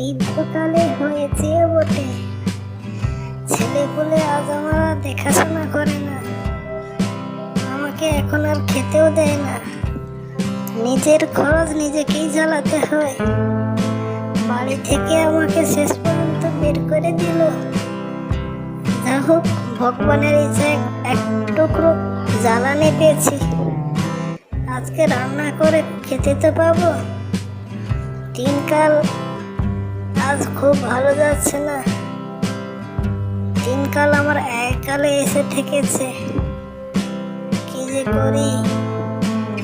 বয়সকালে হয়েছে বটে। ছেলে বলে আজ আমার দেখাশোনা করে না। আমাকে এখন আর খেতেও দেয় না। নিজের খরচ নিজেকেই জ্বালাতে হয়। বাড়ি থেকে আমাকে শেষ পর্যন্ত বের করে দিল। যা হোক, ভগবানের ইচ্ছায় এক টুকরো জ্বালানি পেয়েছি। আজকে রান্না করে খেতে তো পাবো। দিনকাল আজ খুব ভালো যাচ্ছে না। দিনকাল আমার এককালে এসে ঠেকেছে কি যে করি?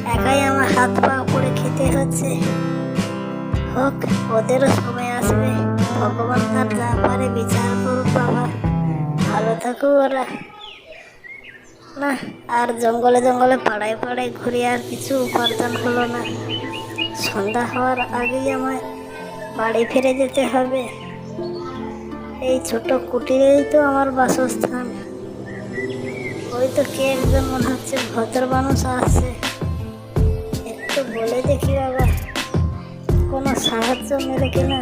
একাই আমার হাত পা পড়ে খেতে হচ্ছে। হোক, ওদেরও সময় আসবে। ভগবান তার যা পারে বিচার করুক বাবা। ভালো থাকুক ওরা। না, আর জঙ্গলে জঙ্গলে, পাড়ায় পাড়ায় ঘুরে আর কিছু উপার্জন হলো না। সন্ধ্যা হওয়ার আগেই আমায় বাড়ি ফিরে যেতে হবে। এই ছোট কুটিরেই তো আমার বাসস্থান। ওই তো কে একজন মনে হচ্ছে ভদ্র মানুষ আসছে একটু বলে দেখি বাবা, কোনো সাহায্য মেলে কিনা?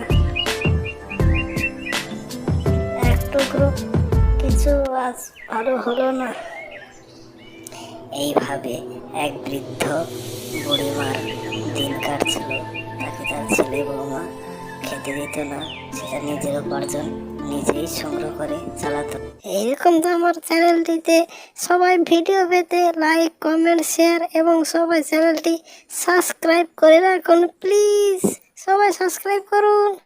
এক টুকরো কিছু আজ ভালো হলো না। এইভাবে এক বৃদ্ধ বুড়িমার দিন কাটছিল তাকে তার ছেলে বৌমা? খেতে দিত না, সেটা নিজের উপার্জন নিজেই সংগ্রহ করে চালাতো। এইরকম তো আমার চ্যানেলটিতে সবাই ভিডিও পেতে লাইক, কমেন্ট, শেয়ার এবং সবাই চ্যানেলটি সাবস্ক্রাইব করে রাখুন, প্লিজ। সবাই সাবস্ক্রাইব করুন।